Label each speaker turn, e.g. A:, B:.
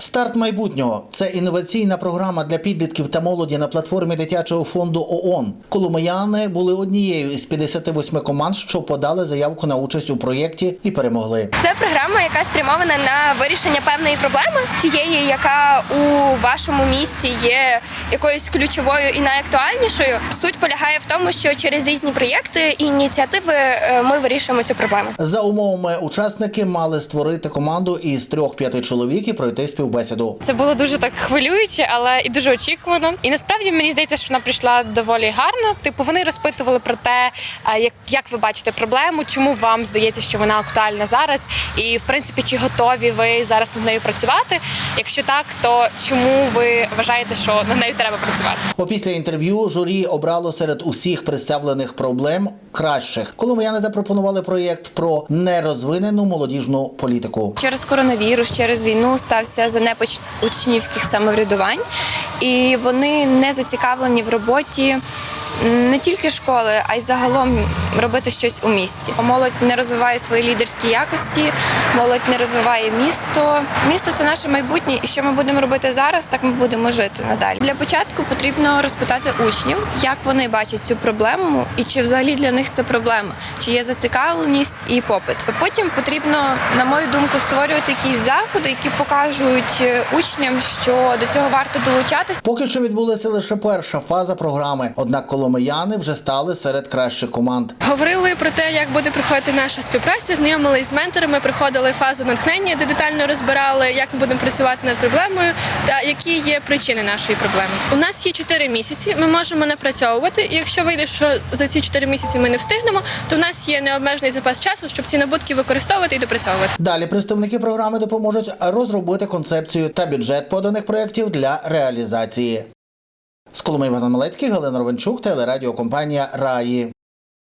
A: Старт майбутнього це інноваційна програма для підлітків та молоді на платформі дитячого фонду ООН. Коломияни були однією із 58 команд, що подали заявку на участь у проєкті і перемогли.
B: Це програма, яка спрямована на вирішення певної проблеми, тієї, яка у вашому місті є якоюсь ключовою і найактуальнішою. Суть полягає в тому, що через різні проєкти і ініціативи е, ми вирішуємо цю проблему.
A: За умовами учасники мали створити команду із трьох-п'яти чоловік і пройти співбесіду.
C: Це було дуже так хвилююче, але і дуже очікувано. І насправді мені здається, що вона прийшла доволі гарно. Типу, вони розпитували про те, як, як ви бачите проблему, чому вам здається, що вона актуальна зараз, і в принципі, чи готові ви зараз над нею працювати? Якщо так, то чому ви вважаєте, що над нею треба працювати?
A: Опісля інтерв'ю журі обрало серед усіх представлених проблем кращих. Коломияни запропонували проєкт про нерозвинену молодіжну політику.
D: Через коронавірус, через війну стався занепач учнівських самоврядувань, і вони не зацікавлені в роботі не тільки школи, а й загалом робити щось у місті. Молодь не розвиває свої лідерські якості, молодь не розвиває місто. Місто це наше майбутнє, і що ми будемо робити зараз, так ми будемо жити надалі. Для початку потрібно розпитати учнів, як вони бачать цю проблему, і чи взагалі для них це проблема, чи є зацікавленість і попит. Потім потрібно, на мою думку, створювати якісь заходи, які покажуть е, учням, що до цього варто долучатися.
A: Поки що відбулася лише перша фаза програми, однак коломияни вже стали серед кращих команд.
E: Говорили про те, як буде проходити наша співпраця, знайомились з менторами, приходили фазу натхнення, де детально розбирали, як ми будемо працювати над проблемою та які є причини нашої проблеми. У нас є 4 місяці. Ми можемо напрацьовувати. І якщо вийде, що за ці 4 місяці ми не встигнемо, то в нас є необмежений запас часу, щоб ці набутки використовувати і допрацьовувати.
A: Далі представники програми допоможуть розробити концепцію та бюджет поданих проєктів для реалізації. З Коломи Іван Малецький, Галина Ровенчук, телерадіокомпанія Раї.